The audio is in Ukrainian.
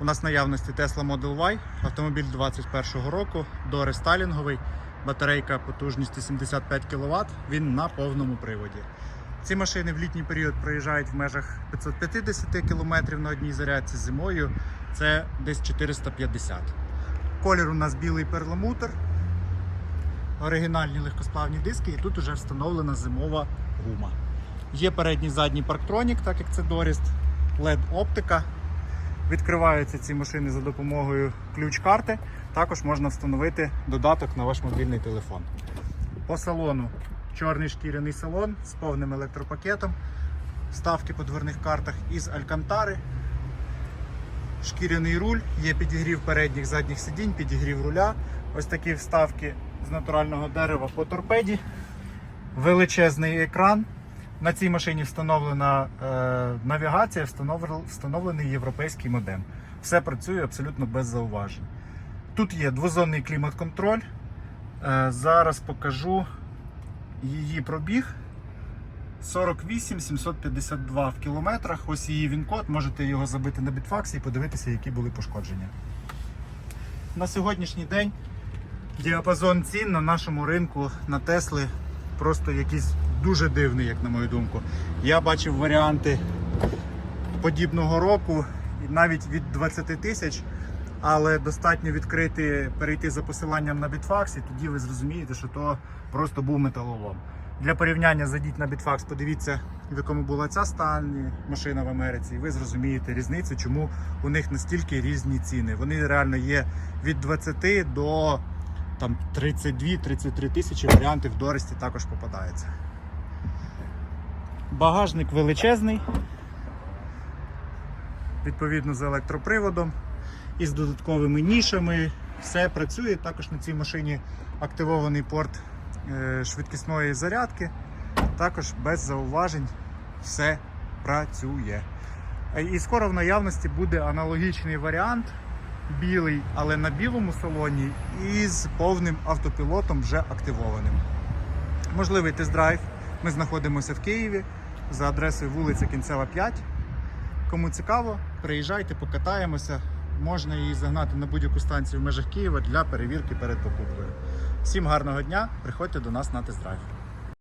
У нас наявності Tesla Model Y, автомобіль 21 року, дорестайлінговий, батарейка потужністю 75 кВт, він на повному приводі. Ці машини в літній період проїжджають в межах 550 км на одній зарядці зимою. Це десь 450. Колір у нас білий перламутр, оригінальні легкосплавні диски, і тут вже встановлена зимова гума. Є передній задній парктронік, так як це Доріст, LED оптика. Відкриваються ці машини за допомогою ключ-карти. Також можна встановити додаток на ваш мобільний телефон. По салону чорний шкіряний салон з повним електропакетом, вставки по дверних картах із алькантари, шкіряний руль, є підігрів передніх задніх сидінь, підігрів руля. Ось такі вставки з натурального дерева по торпеді, величезний екран. На цій машині встановлена е, навігація, встановлен- встановлений європейський модем. Все працює абсолютно без зауважень. Тут є двозонний клімат-контроль. Е, зараз покажу її пробіг. 48 752 в кілометрах. Ось її він-код. Можете його забити на бітфаксі і подивитися, які були пошкодження. На сьогоднішній день діапазон цін на нашому ринку на Тесли просто якийсь дуже дивний, як на мою думку. Я бачив варіанти подібного року навіть від 20 тисяч, але достатньо відкрити, перейти за посиланням на Bitfax, і тоді ви зрозумієте, що то просто був металолом. Для порівняння зайдіть на Bitfax, подивіться, в якому була ця стан машина в Америці, і ви зрозумієте різницю, чому у них настільки різні ціни. Вони реально є від 20 до 32-33 тисячі варіантів в Доресті також попадаються. Багажник величезний, відповідно з електроприводом і з додатковими нішами. Все працює. Також на цій машині активований порт е, швидкісної зарядки. Також без зауважень все працює. Е, І скоро в наявності буде аналогічний варіант, білий, але на білому салоні із повним автопілотом вже активованим. Можливий тест-драйв. Ми знаходимося в Києві за адресою вулиця Кінцева 5. Кому цікаво, приїжджайте, покатаємося. Можна її загнати на будь-яку станцію в межах Києва для перевірки перед покупкою. Всім гарного дня, приходьте до нас на тест-драйв.